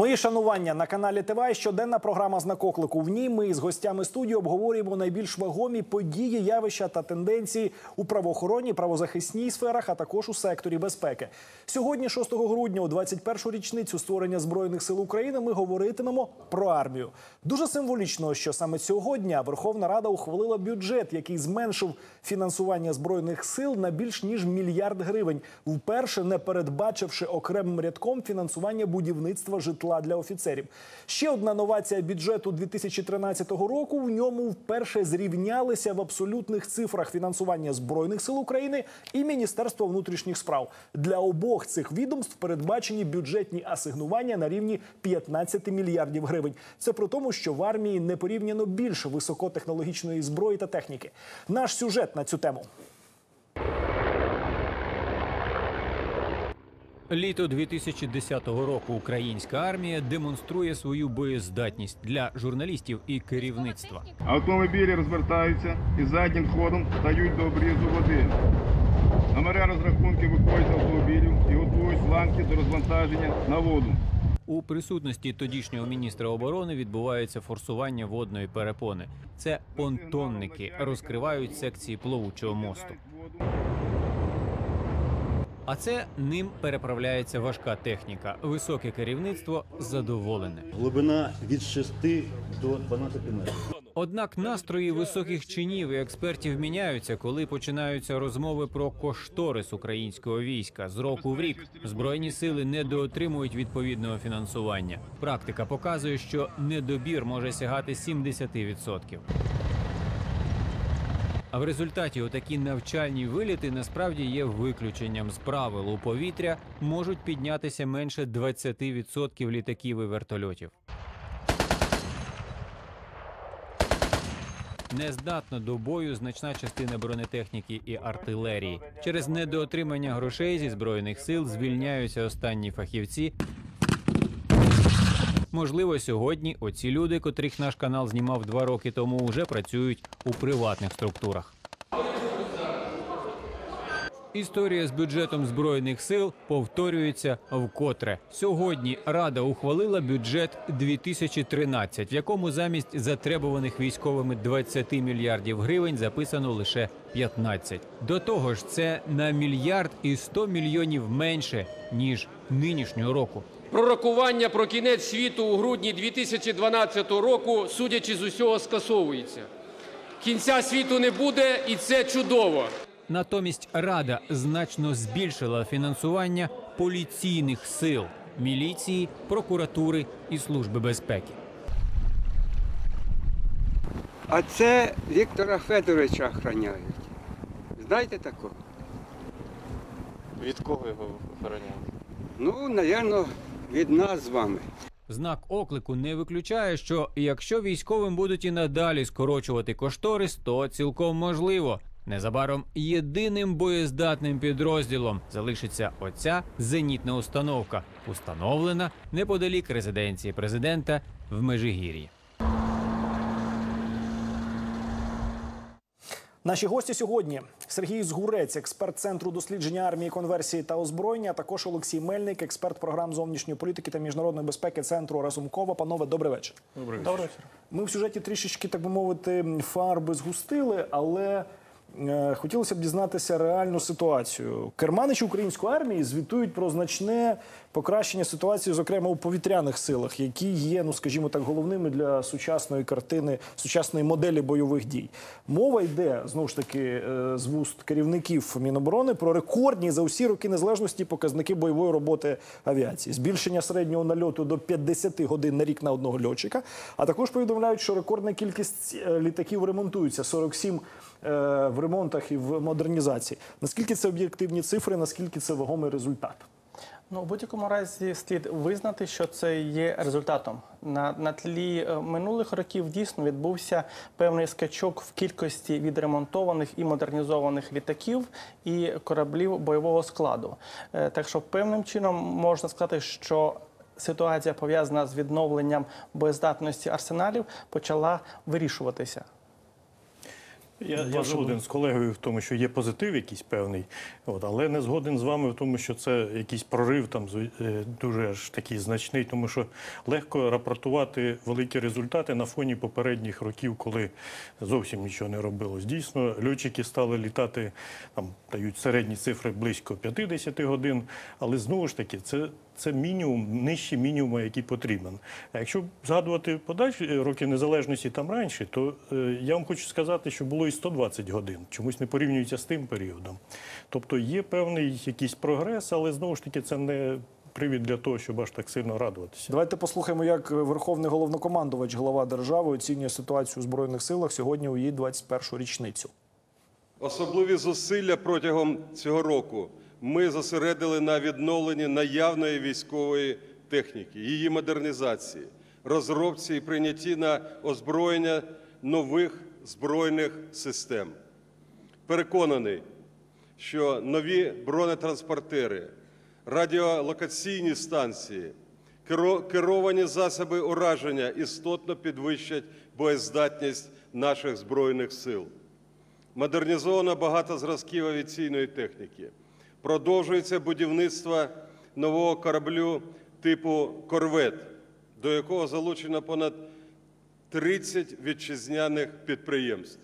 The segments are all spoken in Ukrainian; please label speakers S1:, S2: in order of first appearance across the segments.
S1: Мої шанування на каналі ТВ. Щоденна програма «Знак оклику». В ній ми з гостями студії обговорюємо найбільш вагомі події, явища та тенденції у правоохоронній, правозахисній сферах, а також у секторі безпеки. Сьогодні, 6 грудня, у 21-шу річницю створення збройних сил України, ми говоритимемо про армію. Дуже символічно, що саме цього дня Верховна Рада ухвалила бюджет, який зменшив фінансування збройних сил на більш ніж мільярд гривень, вперше не передбачивши окремим рядком фінансування будівництва житла для офіцерів. Ще одна новація бюджету 2013 року. В ньому вперше зрівнялися в абсолютних цифрах фінансування збройних сил України і Міністерства внутрішніх справ. Для обох цих відомств передбачені бюджетні асигнування на рівні 15 мільярдів гривень. Це при тому, що в армії не порівняно більше високотехнологічної зброї та техніки. Наш сюжет на цю тему.
S2: Літо 2010 року українська армія демонструє свою боєздатність для журналістів і керівництва.
S3: Автомобілі розвертаються і заднім ходом стають до обрізу води. Номера розрахунків виходять з автомобілів і готують ланки до розвантаження на воду.
S2: У присутності тодішнього міністра оборони відбувається форсування водної перепони. Це понтонники розкривають секції плавучого мосту. А це ним переправляється важка техніка. Високе керівництво задоволене.
S4: Глибина від 6 до 12 метрів.
S2: Однак настрої високих чинів і експертів міняються, коли починаються розмови про кошторис українського війська. З року в рік збройні сили недоотримують відповідного фінансування. Практика показує, що недобір може сягати 70%. А в результаті отакі навчальні виліти насправді є виключенням з правил у повітря можуть піднятися менше 20% літаків і вертольотів. Нездатна до бою значна частина бронетехніки і артилерії. Через недоотримання грошей зі збройних сил звільняються останні фахівці. Можливо, сьогодні оці люди, котрих наш канал знімав два роки тому, вже працюють у приватних структурах. Історія з бюджетом збройних сил повторюється вкотре. Сьогодні Рада ухвалила бюджет 2013, в якому замість затребуваних військовими 20 мільярдів гривень записано лише 15. До того ж, це на мільярд і 100 мільйонів менше ніж нинішнього року.
S5: Пророкування про кінець світу у грудні 2012 року, судячи з усього, скасовується. Кінця світу не буде, і це чудово.
S2: Натомість Рада значно збільшила фінансування поліційних сил, міліції, прокуратури і служби безпеки.
S6: А це Віктора Федоровича охороняють. Знаєте такого?
S7: Від кого його охороняють?
S6: Ну, напевно, від нас з вами.
S2: Знак оклику не виключає, що якщо військовим будуть і надалі скорочувати кошторис, то цілком можливо. Незабаром єдиним боєздатним підрозділом залишиться оця зенітна установка, установлена неподалік резиденції президента в Межигір'ї.
S1: Наші гості сьогодні Сергій Згурець, експерт центру дослідження армії, конверсії та озброєння. а Також Олексій Мельник, експерт програм зовнішньої політики та міжнародної безпеки центру Разумкова. Панове, добрий вечір.
S3: Добрий
S1: вечір. Ми в сюжеті трішечки, так би мовити, фарби згустили, але хотілося б дізнатися реальну ситуацію. Керманичі української армії звітують про значне покращення ситуації, зокрема у повітряних силах, які є, ну скажімо так, головними для сучасної картини, сучасної моделі бойових дій. Мова йде знову ж таки е, з вуст керівників Міноборони про рекордні за усі роки незалежності показники бойової роботи авіації, збільшення середнього нальоту до 50 годин на рік на одного льотчика. А також повідомляють, що рекордна кількість е, літаків ремонтується 47 е, в ремонтах і в модернізації. Наскільки це об'єктивні цифри? Наскільки це вагомий результат?
S8: Ну, у будь-якому разі слід визнати, що це є результатом. На, на тлі е, минулих років дійсно відбувся певний скачок в кількості відремонтованих і модернізованих літаків і кораблів бойового складу. Е, Так що певним чином можна сказати, що ситуація пов'язана з відновленням боєздатності арсеналів почала вирішуватися.
S9: Я, я згоден з колегою в тому, що є позитив якийсь певний, от, але не згоден з вами в тому, що це якийсь прорив там е, дуже аж такий значний, тому що легко рапортувати великі результати на фоні попередніх років, коли зовсім нічого не робилось. Дійсно, льотчики стали літати, там дають середні цифри близько 50 годин, але знову ж таки, це. Це мінімум, нижче мінімуму, який потрібен. А якщо згадувати подальші е, роки незалежності там раніше, то е, я вам хочу сказати, що було і 120 годин. Чомусь не порівнюється з тим періодом. Тобто є певний якийсь прогрес, але знову ж таки це не привід для того, щоб аж так сильно радуватися.
S1: Давайте послухаємо, як Верховний головнокомандувач, глава держави, оцінює ситуацію у збройних силах сьогодні у її 21-шу річницю.
S10: Особливі зусилля протягом цього року ми зосередили на відновленні наявної військової техніки, її модернізації, розробці і прийнятті на озброєння нових збройних систем. Переконаний, що нові бронетранспортери, радіолокаційні станції, керовані засоби ураження істотно підвищать боєздатність наших збройних сил. Модернізовано багато зразків авіаційної техніки. Продовжується будівництво нового кораблю типу Корвет, до якого залучено понад 30 вітчизняних підприємств.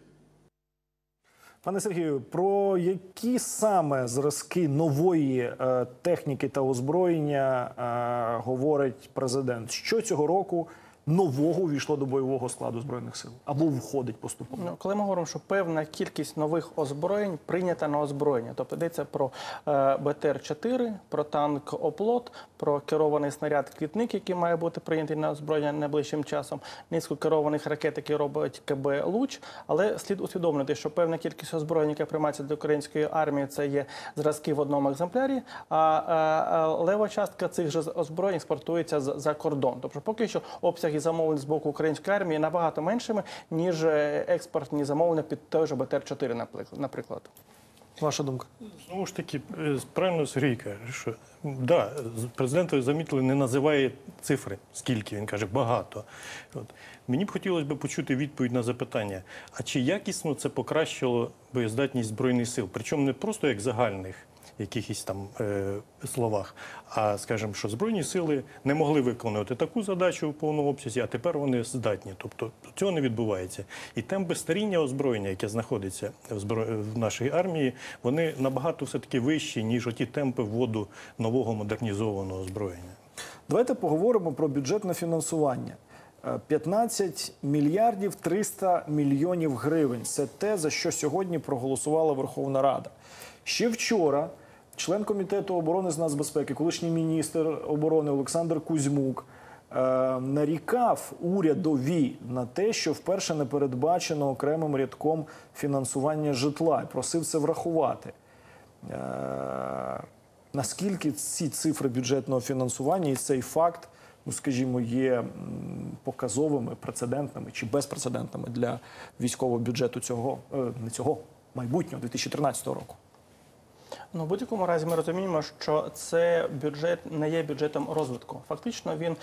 S1: Пане Сергію, про які саме зразки нової е, техніки та озброєння е, говорить президент? Що цього року нового увійшло до бойового складу збройних сил або входить поступово?
S8: Ну, коли ми говоримо, що певна кількість нових озброєнь прийнята на озброєння, тобто йдеться про е, БТР-4, про танк Оплот, про керований снаряд квітник, який має бути прийнятий на озброєння найближчим часом, низку керованих ракет, які робить КБ Луч. Але слід усвідомлювати, що певна кількість озброєнь, яке приймається до української армії, це є зразки в одному екземплярі. А е, е, лева частка цих же озброєнь експортується за, за кордон. Тобто, поки що обсяги замовлень з боку української армії набагато меншими, ніж е, експортні замовлення під той же БТР-4, наприклад- наприклад.
S1: Ваша думка?
S9: Знову ж таки, е, правильно Сергій каже, що да, з- президент ви замітили, не називає цифри, скільки він каже, багато. От. Мені б хотілося б почути відповідь на запитання: а чи якісно це покращило боєздатність збройних сил? Причому не просто як загальних якихось там е, словах, а скажімо, що збройні сили не могли виконувати таку задачу в повному обсязі, а тепер вони здатні. Тобто цього не відбувається. І темпи старіння озброєння, яке знаходиться в, збро... в нашій армії, вони набагато все таки вищі, ніж оті темпи вводу нового модернізованого озброєння.
S1: Давайте поговоримо про бюджетне фінансування. Е, 15 мільярдів 300 мільйонів гривень. Це те, за що сьогодні проголосувала Верховна Рада. Ще вчора член комітету оборони з нацбезпеки, колишній міністр оборони Олександр Кузьмук е, нарікав урядові на те, що вперше не передбачено окремим рядком фінансування житла, і просив це врахувати. Е, наскільки ці цифри бюджетного фінансування і цей факт, ну скажімо, є показовими, прецедентними чи безпрецедентними для військового бюджету цього е, не цього майбутнього 2013 року.
S8: Ну, в будь-якому разі ми розуміємо, що це бюджет не є бюджетом розвитку. Фактично він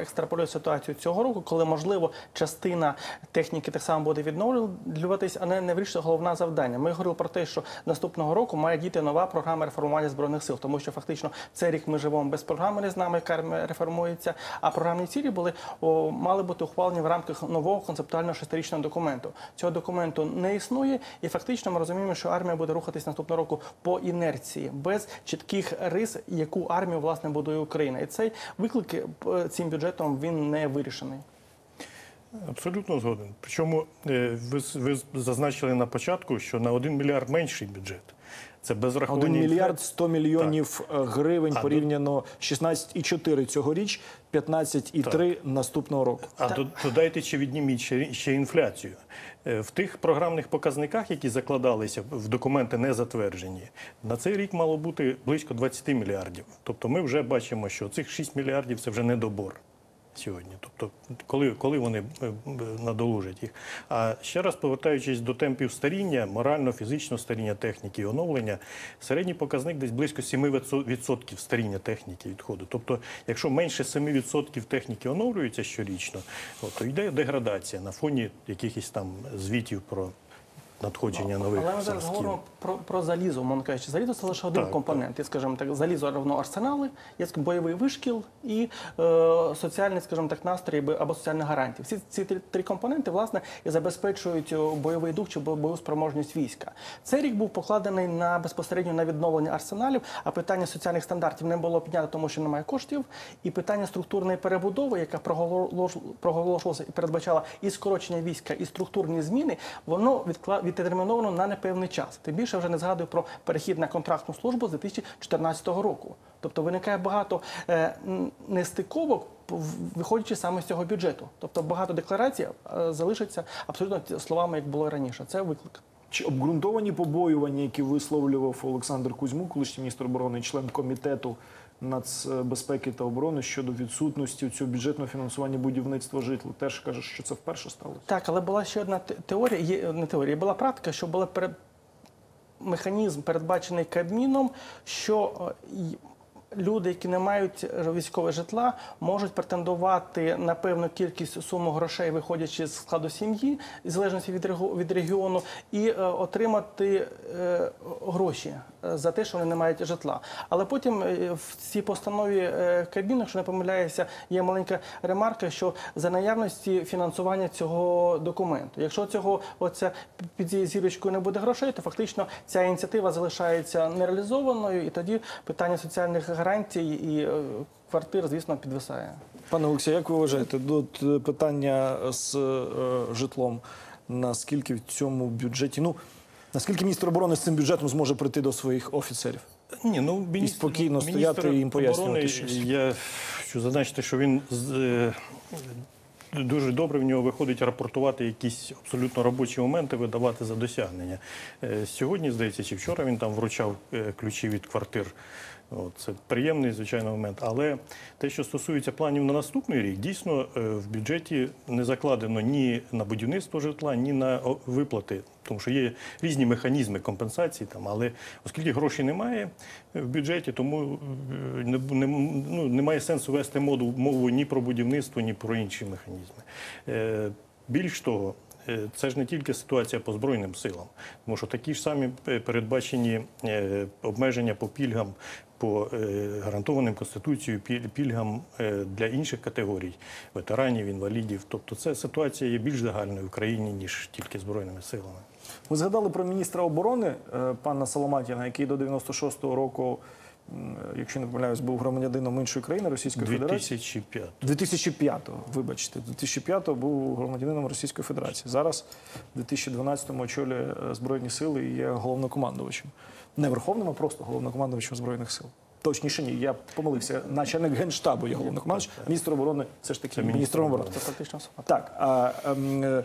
S8: екстраполює ситуацію цього року, коли можливо частина техніки так само буде відновлюватись, а не не вирішує головне завдання. Ми говорили про те, що наступного року має діти нова програма реформування збройних сил, тому що фактично цей рік ми живемо без програми, не знаємо, яка реформується. А програмні цілі були о, мали бути ухвалені в рамках нового концептуального шестирічного документу. Цього документу не існує, і фактично ми розуміємо, що армія буде рухатись наступного року по інерції, без чітких рис, яку армію власне будує Україна. І цей виклик е, цим бюджетом він не вирішений.
S9: Абсолютно згоден. Причому е, ви, ви зазначили на початку, що на 1 мільярд менший бюджет. Це без рахування
S1: 1 мільярд
S9: інфляції.
S1: 100 мільйонів е, гривень
S9: А,
S1: порівняно 16,4 цьогоріч, 15,3 наступного року.
S9: А до- додайте чи відніміть ще, ще інфляцію. Е, В тих програмних показниках, які закладалися в документи не затверджені, на цей рік мало бути близько 20 мільярдів. Тобто ми вже бачимо, що цих 6 мільярдів це вже недобор сьогодні. Тобто, коли, коли вони е, е, надолужать їх. А ще раз повертаючись до темпів старіння, морально-фізичного старіння техніки і оновлення, середній показник десь близько 7% старіння техніки відходу. Тобто, якщо менше 7% техніки оновлюється щорічно, то йде деградація на фоні якихось там звітів про надходження нових
S8: Але ми зараз
S9: зразків.
S8: говоримо про, про залізо, мовно кажучи. Залізо це лише один
S9: Так,
S8: компонент. І, скажімо так, залізо равно арсенали, є бойовий вишкіл і е, соціальний, скажімо так, настрій або- або соціальна гарантія. Всі ці три, три компоненти, власне, і забезпечують е, бойовий дух чи бо- бойову спроможність війська. Цей рік був покладений на безпосередньо на відновлення арсеналів, а питання соціальних стандартів не було піднято, тому що немає коштів. І питання структурної перебудови, яка проголош- проголошувалася і передбачала і скорочення війська, і структурні зміни, воно відкла... відтерміновано на непевний час. Тим більше вже не згадую про перехід на контрактну службу з 2014 року. Тобто виникає багато е, нестиковок, виходячи саме з цього бюджету. Тобто багато декларацій е, залишиться абсолютно словами, як було раніше. Це виклик.
S1: Чи обґрунтовані побоювання, які висловлював Олександр Кузьмук, колишній міністр оборони, член комітету нацбезпеки та оборони щодо відсутності цього бюджетного фінансування будівництва житла, теж каже, що це вперше сталося.
S8: Так, але була ще одна теорія, є не теорія, була практика, що була перед механізм передбачений Кабміном, що е, люди, які не мають військового житла, можуть претендувати на певну кількість суму грошей, виходячи з складу сім'ї, в залежності від регіону, і е, отримати е, гроші за те, що вони не мають житла. Але потім е, в цій постанові е, Кабміну, якщо не помиляюся, є маленька ремарка, що за наявності фінансування цього документу. Якщо цього оця під зірочкою не буде грошей, то фактично ця ініціатива залишається нереалізованою, і тоді питання соціальних гарантій і е, квартир, звісно, підвисає.
S1: Пане Олексію, як ви вважаєте, е, питання з е, житлом, наскільки в цьому бюджеті, ну наскільки міністр оборони з цим бюджетом зможе прийти до своїх офіцерів?
S9: Ні, ну міністр,
S1: І спокійно стояти і їм пояснювати
S9: оборони,
S1: щось.
S9: Я хочу зазначити, що він е, дуже добре в нього виходить рапортувати якісь абсолютно робочі моменти, видавати за досягнення. Е, Сьогодні, здається, чи вчора він там вручав е, ключі від квартир. Це приємний, звичайно, момент. Але те, що стосується планів на наступний рік, дійсно е, в бюджеті не закладено ні на будівництво житла, ні на виплати. Тому що є різні механізми компенсації, там, але оскільки грошей немає в бюджеті, тому е, не, не, ну, немає сенсу вести моду, мову ні про будівництво, ні про інші механізми. Е, більш того, е, це ж не тільки ситуація по Збройним силам, тому що такі ж самі е, передбачені е, обмеження по пільгам, по е, гарантованим Конституцією пільгам е, для інших категорій ветеранів, інвалідів. Тобто це ситуація є більш загальною в країні, ніж тільки Збройними силами.
S1: Ви згадали про міністра оборони е, пана Соломатіна, який до 96-го року, якщо не помиляюсь, був громадянином іншої країни Російської Федерації.
S9: 2005.
S1: 2005-го, вибачте, 2005-го був громадянином Російської Федерації. Зараз в 2012-му очолює е, Збройні сили і є головнокомандувачем. Не верховним, а просто головнокомандувачем Збройних сил. Точніше, ні, я помилився. Начальник генштабу є головнокомандувач, міністр оборони все ж таки
S9: Це
S1: міністр
S9: міністр
S1: оборони.
S8: Це фактично.
S1: Так, а, ем, е,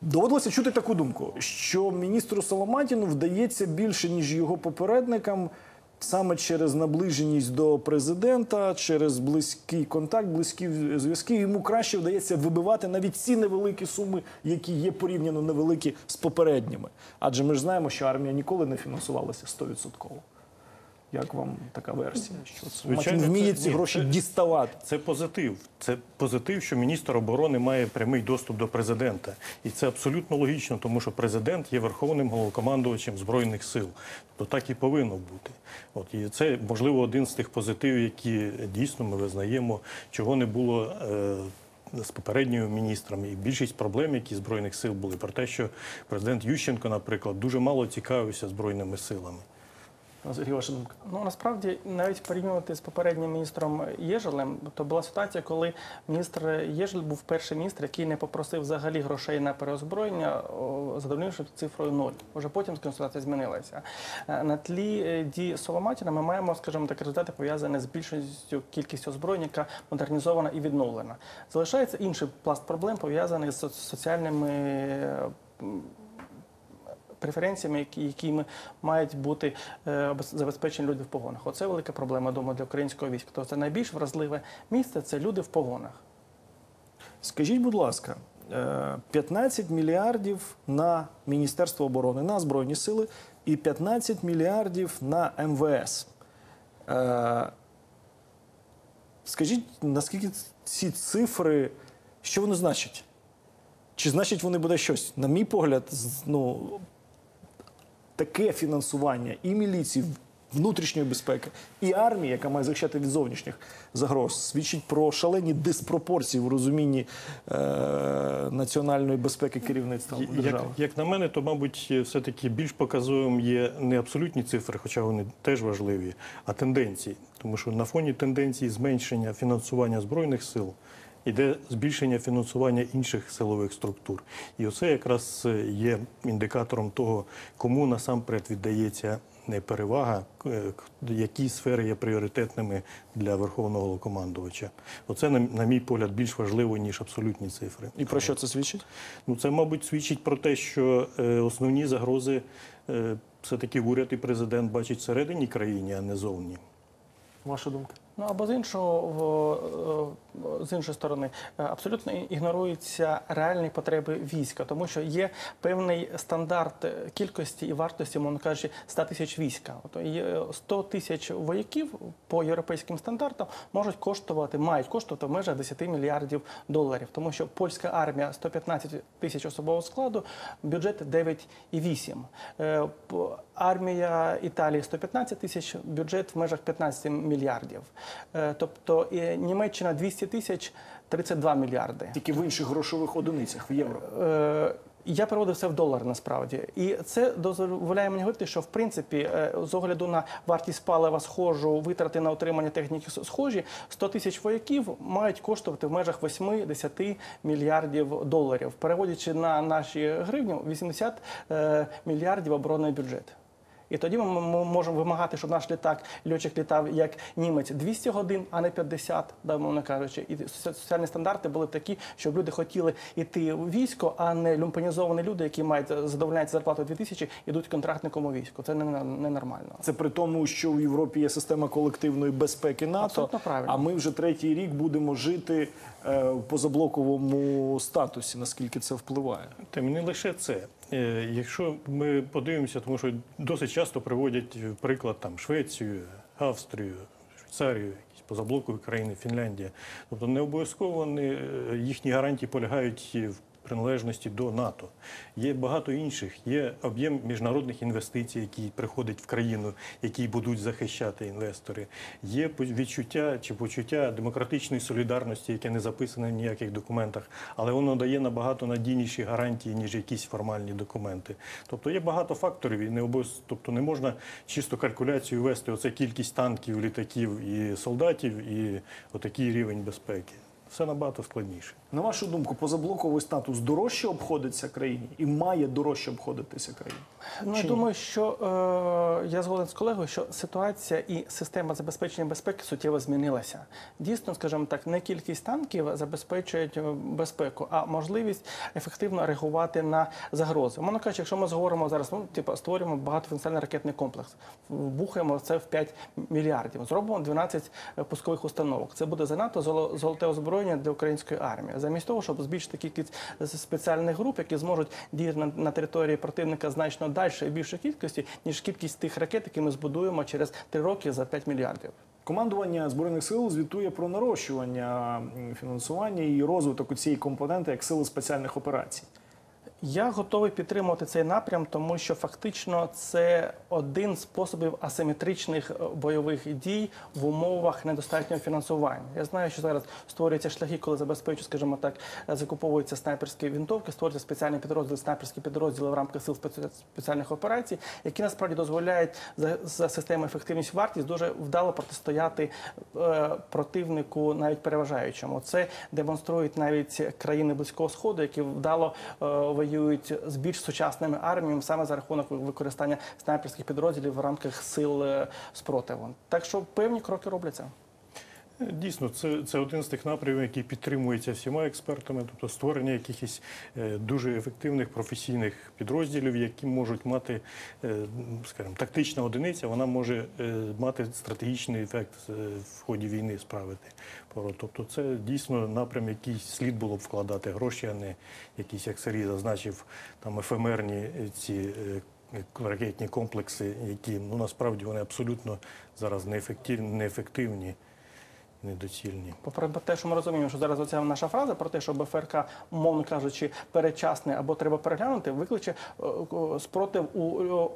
S1: доводилося чути таку думку, що міністру Соломатіну вдається більше, ніж його попередникам, саме через наближеність до президента, через близький контакт, близькі зв'язки. Йому краще вдається вибивати навіть ці невеликі суми, які є порівняно невеликі з попередніми. Адже ми ж знаємо, що армія ніколи не фінансувалася 100%. Як вам така версія? Що
S9: Звичайно,
S1: вміє ці
S9: ні,
S1: гроші
S9: це-
S1: діставати?
S9: Це позитив. Це позитив, що міністр оборони має прямий доступ до президента. І це абсолютно логічно, тому що президент є верховним головнокомандувачем збройних сил. Тобто так і повинно бути. От і це можливо один з тих позитивів, які дійсно ми визнаємо, чого не було. Е- з попередніми міністрами і більшість проблем, які збройних сил були, про те, що президент Ющенко, наприклад, дуже мало цікавився збройними силами.
S1: Сергій, ваша думка?
S8: Ну насправді навіть порівнювати з попереднім міністром Єжелем, то була ситуація, коли міністр Єжель був перший міністр, який не попросив взагалі грошей на переозброєння, задовольнивши цифрою ноль. Уже потім ситуація змінилася. Е, На тлі е, дій Соломатіна ми маємо, скажімо так, результати пов'язані з більшістю кількістю озброєння, яка модернізована і відновлена. Залишається інший пласт проблем пов'язаний з соц- соціальними. Е, преференціями, якими мають бути е, забезпечені люди в погонах. Оце велика проблема, думаю, для українського війська. Тобто це найбільш вразливе місце це люди в погонах.
S1: Скажіть, будь ласка, е, 15 мільярдів на Міністерство оборони, на Збройні сили і 15 мільярдів на МВС. Е, Скажіть, наскільки ці цифри, що вони значать? Чи значить вони буде щось? На мій погляд, ну таке фінансування і міліції, внутрішньої безпеки, і армії, яка має захищати від зовнішніх загроз, свідчить про шалені диспропорції в розумінні е, національної безпеки керівництва держави.
S9: Як, як на мене, то, мабуть, все-таки більш показовим є не абсолютні цифри, хоча вони теж важливі, а тенденції. Тому що на фоні тенденції зменшення фінансування збройних сил іде збільшення фінансування інших силових структур. І оце якраз е, є індикатором того, кому насамперед віддається перевага, е, які сфери є пріоритетними для верховного головнокомандувача. Оце, на, мій погляд, більш важливо, ніж абсолютні цифри.
S1: І про що це свідчить?
S9: Ну, це, мабуть, свідчить про те, що е, основні загрози е, все-таки уряд і президент бачать всередині країни, а не зовні.
S1: Ваша думка?
S8: Ну або з іншого в- е, з іншої сторони, е, абсолютно ігноруються реальні потреби війська, тому що є певний стандарт е, кількості і вартості, мовно кажучи, 100 тисяч війська. От 100 тисяч вояків по європейським стандартам можуть коштувати, мають коштувати в межах 10 мільярдів доларів, тому що польська армія 115 тисяч особового складу, бюджет 9,8. Е, п- Армія Італії 115 тисяч, бюджет в межах 15 мільярдів. Е, Тобто Німеччина 200 тисяч 32 мільярди.
S1: Тільки в інших грошових одиницях в євро.
S8: Е, Я переводив це в долар насправді, і це дозволяє мені говорити, що в принципі, е, з огляду на вартість палива схожу, витрати на утримання техніки схожі, 100 тисяч вояків мають коштувати в межах 8-10 мільярдів доларів, переводячи на наші гривні 80 е, мільярдів оборонний бюджет. І тоді ми можемо вимагати, щоб наш літак льотчик літав як німець 200 годин, а не 50, да, мовно кажучи. І соціальні стандарти були такі, щоб люди хотіли йти в військо, а не люмпанізовані люди, які мають задовольняють зарплату 2000, ідуть контрактником у військо. Це не, не нормально.
S1: Це при тому, що в Європі є система колективної безпеки НАТО.
S8: Абсолютно правильно.
S1: А ми вже третій рік будемо жити е, в позаблоковому статусі. Наскільки це впливає?
S9: Та не лише це. Е, Якщо ми подивимося, тому що досить часто приводять приклад там Швецію, Австрію, Швейцарію, якісь позаблокові країни, Фінляндія. Тобто не обов'язково вони, е, їхні гарантії полягають в приналежності до НАТО. Є багато інших. Є об'єм міжнародних інвестицій, які приходять в країну, які будуть захищати інвестори. Є відчуття чи почуття демократичної солідарності, яке не записане в ніяких документах, але воно дає набагато надійніші гарантії, ніж якісь формальні документи. Тобто є багато факторів, і не обов'яз... тобто не можна чисто калькуляцію вести. Оце кількість танків, літаків і солдатів, і отакий рівень безпеки. Все набагато складніше.
S1: На вашу думку, позаблоковий статус дорожче обходиться країні і має дорожче обходитися країні?
S8: Ну, я думаю, що е, я згоден з колегою, що ситуація і система забезпечення безпеки суттєво змінилася. Дійсно, скажімо так, не кількість танків забезпечують е, безпеку, а можливість ефективно реагувати на загрози. Мовно кажучи, якщо ми зговоримо зараз, ну типу, створюємо багатофункціональний ракетний комплекс, вбухаємо це в 5 мільярдів, зробимо 12 пускових установок. Це буде занадто золо- золоте озброєння для української армії. Замість того, щоб збільшити кількість спеціальних груп, які зможуть діяти на, на території противника значно далі і більшої кількості, ніж кількість тих ракет, які ми збудуємо через три роки за 5 мільярдів.
S1: Командування збройних сил звітує про нарощування фінансування і розвиток у цієї компоненти як сили спеціальних операцій.
S8: Я готовий підтримувати цей напрям, тому що фактично це один з способів асиметричних е, бойових дій в умовах недостатнього фінансування. Я знаю, що зараз створюються шляхи, коли забезпечують, скажімо так, е, закуповуються снайперські винтовки, створюються спеціальні підрозділи, снайперські підрозділи в рамках сил спеці- спеціальних операцій, які насправді дозволяють за, за системою ефективність вартість дуже вдало протистояти е, противнику, навіть переважаючому. Це демонструють навіть країни близького сходу, які вдало е, воюють з більш сучасними арміями саме за рахунок використання снайперських підрозділів в рамках сил е, спротиву. Так що певні кроки робляться.
S9: Дійсно, це, це один з тих напрямів, який підтримується всіма експертами, тобто створення якихось е, дуже ефективних професійних підрозділів, які можуть мати, е, скажімо, тактична одиниця, вона може е, мати стратегічний ефект в ході війни справити. Тобто це дійсно напрям, який слід було б вкладати гроші, а не якісь, як Сергій зазначив, там ефемерні ці. Ракетні комплекси, які ну насправді вони абсолютно зараз неефективні, неефективні недоцільні.
S8: Попри те, що ми розуміємо, що зараз оця наша фраза про те, що БФРК, умовно кажучи, перечасне або треба переглянути, викличе е, е, спротив у е,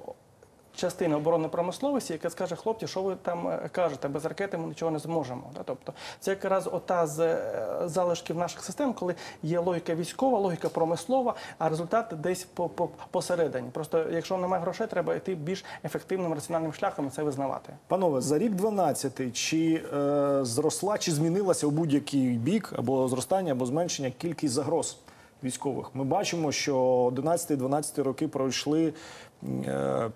S8: частини оборонної промисловості, яка скаже, хлопці, що ви там е, кажете, без ракети ми нічого не зможемо. Тобто це якраз ота з е, залишків наших систем, коли є логіка військова, логіка промислова, а результат десь по, посередині. Просто якщо немає грошей, треба йти більш ефективним раціональним шляхом і це визнавати.
S1: Панове, за рік 12 чи е, зросла, чи змінилася у будь-який бік або зростання, або зменшення кількість загроз військових? Ми бачимо, що 11-12 роки пройшли е,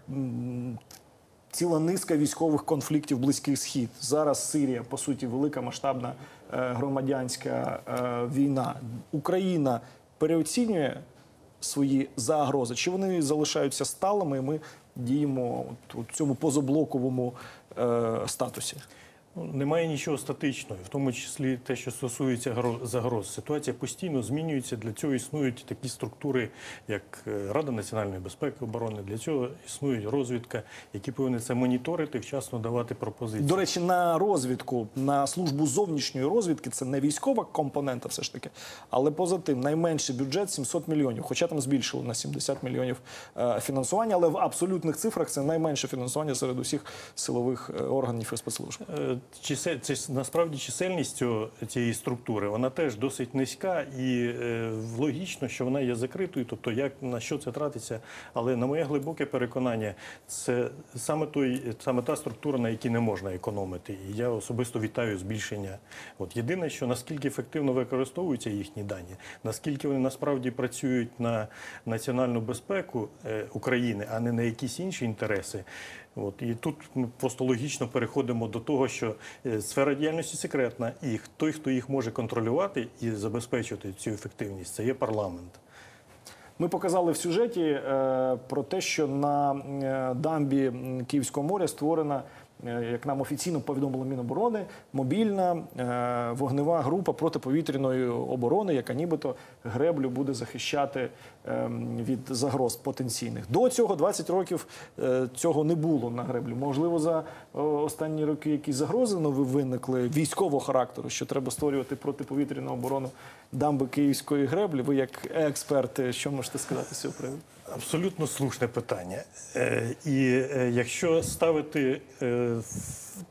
S1: ціла низка військових конфліктів близький схід. Зараз Сирія, по суті, велика масштабна е, громадянська е, війна. Україна переоцінює свої загрози, чи вони залишаються сталими, і ми діємо от у цьому позаблоковому е, статусі?
S9: Ну, Немає нічого статичного, в тому числі те, що стосується гро- загроз. Ситуація постійно змінюється. Для цього існують такі структури, як е, Рада національної безпеки і оборони. Для цього існує розвідка, які повинні це моніторити, вчасно давати пропозиції.
S1: До речі, на розвідку, на службу зовнішньої розвідки це не військова компонента, все ж таки, але поза тим найменший бюджет 700 мільйонів. Хоча там збільшили на 70 мільйонів е, фінансування, але в абсолютних цифрах це найменше фінансування серед усіх силових е, органів і спецслужб.
S9: Чисе- це насправді чисельність цієї структури вона теж досить низька і е, логічно, що вона є закритою. Тобто, як на що це тратиться, але на моє глибоке переконання, це саме той, саме та структура, на якій не можна економити. І я особисто вітаю збільшення. От єдине, що наскільки ефективно використовуються їхні дані, наскільки вони насправді працюють на національну безпеку е, України, а не на якісь інші інтереси. От і тут ми просто логічно переходимо до того, що е, сфера діяльності секретна, і той, хто їх може контролювати і забезпечувати цю ефективність, це є парламент.
S1: Ми показали в сюжеті е, про те, що на е, дамбі Київського моря створена, е, як нам офіційно повідомило Міноборони, мобільна е, вогнева група протиповітряної оборони, яка нібито греблю буде захищати е, від загроз потенційних. До цього 20 років е, цього не було на греблі. Можливо, за останні роки якісь загрози нові виникли військового характеру, що треба створювати протиповітряну оборону дамби Київської греблі. Ви як експерт, що можете сказати з цього приводу?
S9: Абсолютно слушне питання. Е, І е, якщо ставити е,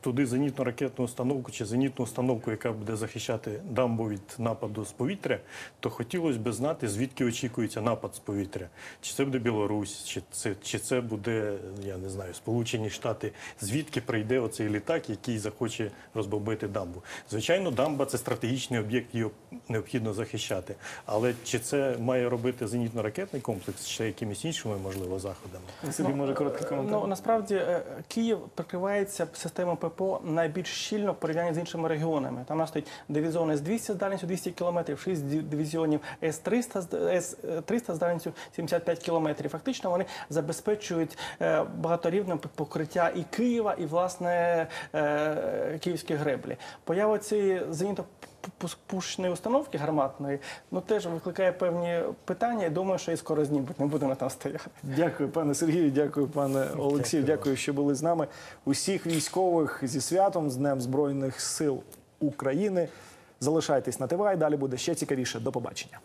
S9: туди зенітно-ракетну установку чи зенітну установку, яка буде захищати дамбу від нападу з повітря, то хотілося б знати, звідки очікується напад з повітря. Чи це буде Білорусь, чи це, чи це буде, я не знаю, Сполучені Штати, звідки прийде оцей літак, який захоче розбомбити дамбу. Звичайно, дамба це стратегічний об'єкт, його необхідно захищати. Але чи це має робити зенітно-ракетний комплекс, чи якимись іншими, можливо, заходами?
S1: Сергій, може короткий коментар?
S8: Ну насправді е, Київ прикривається системою ППО найбільш щільно в порівнянні з іншими регіонами. Там у нас стоїть дивізіон з 200 з дальністю 200 кілометрів, 6 ді- дивізіонів С-300 з С-300 з дальністю 75 кілометрів. Фактично вони забезпечують е, багаторівне покриття і Києва, і власне е, київські греблі. Поява цієї зенітно пушної установки гарматної ну теж викликає певні питання. думаю, що і скоро знімуть, не будемо там стояти.
S1: Дякую, пане Сергію, дякую, пане Олексію. Дякую, що були з нами. Усіх військових зі святом, з Днем Збройних сил України. Залишайтесь на ТВ, і далі буде ще цікавіше. До побачення.